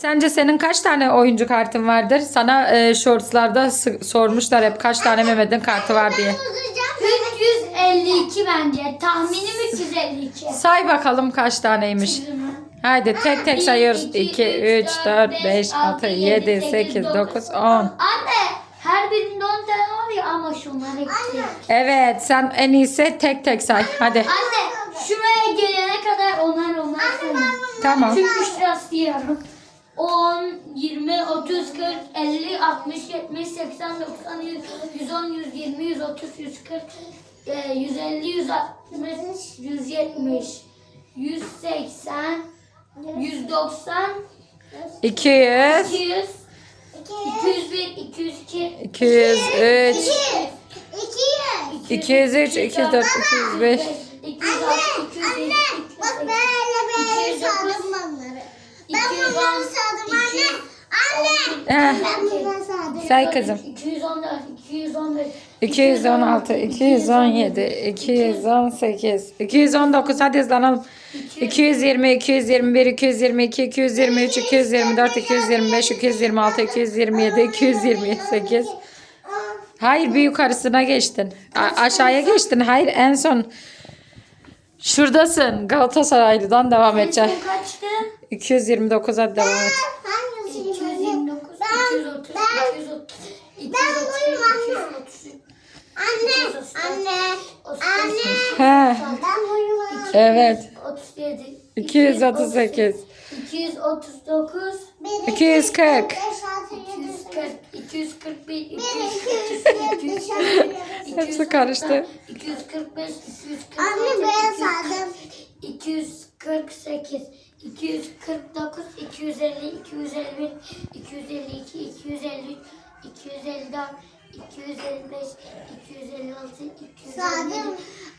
Sence senin kaç tane oyuncu kartın vardır? Sana e, shortslarda sormuşlar hep kaç tane Mehmet'in kartı var diye. 352 bence. Tahminim 352. Say bakalım kaç taneymiş. Haydi tek tek sayıyoruz. 2, 3, 4, 5, 6, 7, 8, 9, 10. Anne her birinde 10 tane var ya ama şunlar eksik. Evet sen en iyisi tek tek say. Hadi. Anne şuraya gelene kadar onar onar sayın. Tamam. Çünkü şurası diyorum. 10, 20, 30, 40, 50, 60, 70, 80, 90, 100, 110, 120, 130, 140, e, 150, 160, 170, 180, 190, 200, 200, 201, 202, 203, 203, 203, 204, 205. 206, 207, 208, 209, Heh, say kızım. 214, 215, 216, 217, 218, 219 hadi hızlanalım. 220, 221, 222, 223, 224, 225, 226, 227, 228. Hayır bir yukarısına geçtin. A- aşağıya geçtin. Hayır en son şuradasın. Galatasaraylı'dan devam kaçtı? 229'a devam et. 230, 233, He, evet. 37, 238, 239, 240, 240, 241, 242, Hepsi karıştı. 245, 246, Anne ben saydım. 248, 249, 250, 251, 252, 253, 254, 255, 256, 257.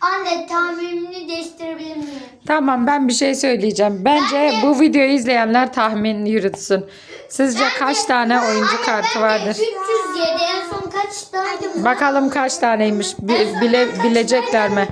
Anne tahminini değiştirebilir miyim? Tamam ben bir şey söyleyeceğim. Bence bu videoyu izleyenler tahmin yürütsün. Sizce kaç tane oyuncu kartı vardır? 307 en son kaçtaydı? Bakalım kaç taneymiş. Bi- bile, bilecekler mi?